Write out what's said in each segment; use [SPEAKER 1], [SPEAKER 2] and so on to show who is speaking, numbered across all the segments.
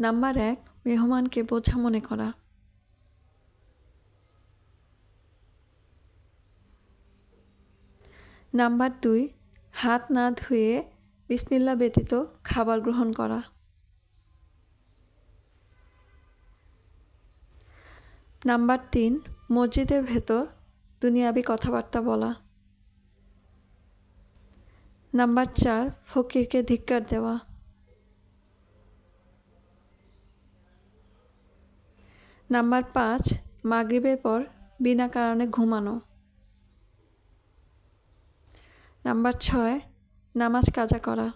[SPEAKER 1] Number এক, মেহমানকে বোঝা মনে করা। নাম্বার দুই, হাত না ধুয়ে বিসমিল্লা ব্যতীত খাবার গ্রহণ করা। নাম্বার তিন, মসজিদের ভেতর দুনিয়াবি কথাবার্তা বলা। নাম্বার চার, ফকিরকে ধিক্কার দেওয়া। নাম্বার পাঁচ, মাগরিবের পর বিনা কারণে ঘুমানো। নাম্বার ছয়, নামাজ কাজা করা।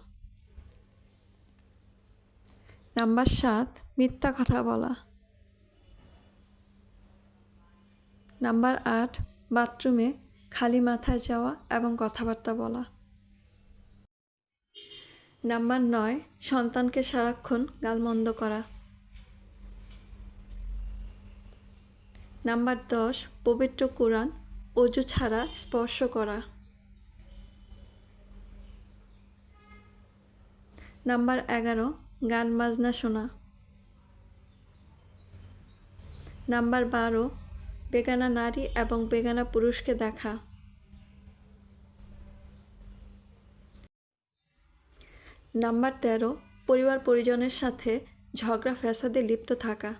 [SPEAKER 1] নাম্বার সাত, মিথ্যা কথা বলা। নাম্বার আট, বাথরুমে খালি মাথায় যাওয়া এবং কথাবার্তা বলা। নাম্বার নয়, সন্তানকে সারাক্ষণ গালমন্দ করা। নাম্বার দশ, পবিত্র কোরআন, অজু ছাড়া স্পর্শ করা। নাম্বার এগারো, গান বাজনা শোনা। নাম্বার বারো, বেগানা নারী এবং বেগানা পুরুষকে দেখা। নাম্বার তেরো পরিবার পরিজনের সাথে ঝগড়া ফ্যাসাদে লিপ্ত থাকা।